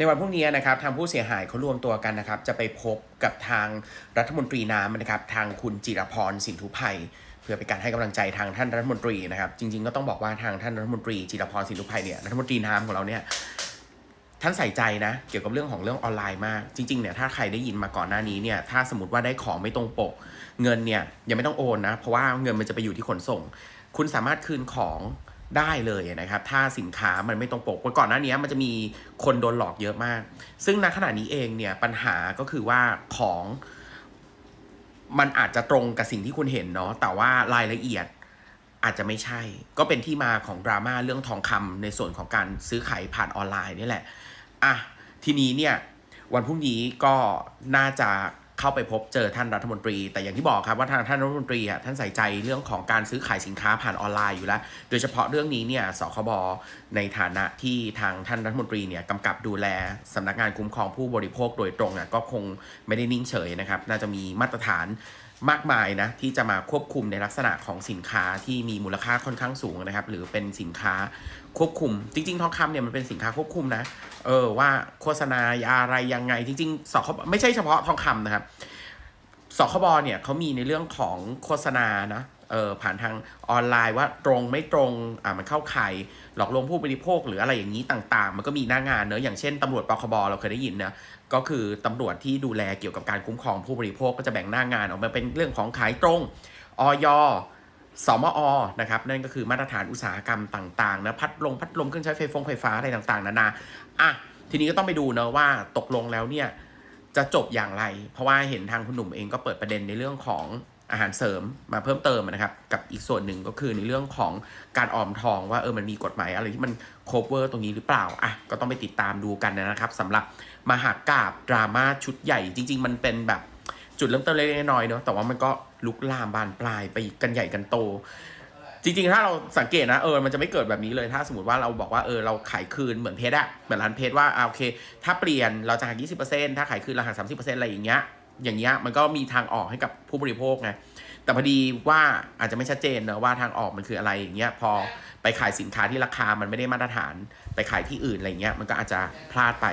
ในวันพรุ่งนี้นะครับทางผู้เสียหายเขารวมตัวกันนะครับ จะไปพบกับทางรัฐมนตรีน้ำนะครับ ทางคุณจิรพรสินทุไพเพื่อเป็นการให้กำลังใจทางท่านรัฐมนตรีนะครับ จริง ๆ ก็ต้องบอกว่าทางท่านรัฐมนตรีจิรพรสินทุไพเนี่ยรัฐมนตรีน้ำของเราเนี่ยท่านใส่ใจนะ เกี่ยวกับเรื่องของเรื่องออนไลน์มาก จริงๆเนี่ยถ้าใครได้ยินมาก่อนหน้านี้เนี่ยถ้าสมมติว่าได้ของไม่ตรงปก เงินเนี่ยยังไม่ต้องโอนนะ เพราะว่าเงินมันจะไปอยู่ที่ขนส่ง คุณสามารถคืนของ ได้เลยนะครับ ถ้าสินค้ามันไม่ตรงปกเมื่อก่อนหน้านี้มันจะมีคนโดนหลอกเยอะมาก ซึ่งณขณะนี้เองเนี่ยปัญหาก็คือว่าของมันอาจจะตรงกับสิ่งที่คุณเห็นเนาะแต่ว่ารายละเอียดอาจจะไม่ใช่ ก็เป็นที่มาของดราม่าเรื่องทองคำในส่วนของการซื้อขายผ่านออนไลน์นี่แหละอะทีนี้เนี่ยวันพรุ่งนี้ก็น่าจะ เข้าไปพบเจอท่านรัฐมนตรี แต่อย่างที่บอกครับว่าทางท่านรัฐมนตรีอะท่านใส่ใจเรื่องของการซื้อขายสินค้าผ่านออนไลน์อยู่แล้ว โดยเฉพาะเรื่องนี้เนี่ยสคบในฐานะที่ทางท่านรัฐมนตรีเนี่ยกำกับดูแลสำนักงานคุ้มครองผู้บริโภคโดยตรงอะก็คงไม่ได้นิ่งเฉยนะครับ น่าจะมีมาตรฐาน มากมายนะที่จะมาควบคุมในลักษณะของสินค้าที่มีมูลค่าค่อนข้างสูงนะครับ หรือเป็นสินค้าควบคุม จริง ๆ ทองคำเนี่ยมันเป็นสินค้าควบคุมนะเออว่าโฆษณาอะไรยังไง จริงๆสคบไม่ใช่เฉพาะทองคำนะครับสคบเนี่ยเขามีในเรื่องของโฆษณานะ เออผ่านทางออนไลน์ว่าตรงไม่ตรงอ่ามันเข้าข่ายหลอกลวงผู้บริโภคหรืออะไรอย่างนี้ต่างๆ มันก็มีหน้างานเนอะอย่างเช่นตำรวจปคบเราเคยได้ยินนะก็คือตำรวจที่ดูแลเกี่ยวกับการคุ้มครองผู้บริโภคก็จะแบ่งหน้างานออกมาเป็นเรื่องของขายตรงออยสมอ นะครับ นั่นก็คือมาตรฐานอุตสาหกรรมต่างๆนะพัดลมพัดลมเครื่องใช้ไฟฟงไฟฟ้าอะไรต่างๆนานาอะทีนี้ก็ต้องไปดูนะว่าตกลงแล้วเนี่ยจะจบอย่างไร เพราะว่าเห็นทางคุณหนุ่มเองก็เปิดประเด็นในเรื่องของ อาหารเสริมมาเพิ่มเติมนะครับ กับอีกส่วนหนึ่งก็คือในเรื่องของการออมทองว่าเออมันมีกฎหมายอะไรที่มันโคเวอร์ตรงนี้หรือเปล่าอะก็ต้องไปติดตามดูกันนะครับสำหรับมหากราบดราม่าชุดใหญ่จริง ๆ มันเป็นแบบจุดเริ่มต้นเล็กๆน้อยๆเนาะแต่ว่ามันก็ลุกลามบานปลายไปกันใหญ่กันโต จริงๆ ถ้าเราสังเกตนะเออมันจะไม่เกิดแบบนี้เลยถ้าสมมติว่าเราบอกว่าเออเราขายคืนเหมือนเพชรอะเหมือนร้านเพชรว่าอ่าโอเค ถ้าเปลี่ยนเราจะหัก20%ถ้าขายคืนเราหัก30%อะไรอย่างเงี้ยอย่างเงี้ยมันก็มีทางออกให้กับผู้บริโภคไงแต่พอดีว่าอาจจะไม่ชัดเจนนะว่าทางออกมันคืออะไรอย่างเงี้ยพอไปขายสินค้าที่ราคามันไม่ได้มาตรฐาน ไปขายที่อื่นอะไรเงี้ยมันก็อาจจะพลาดไป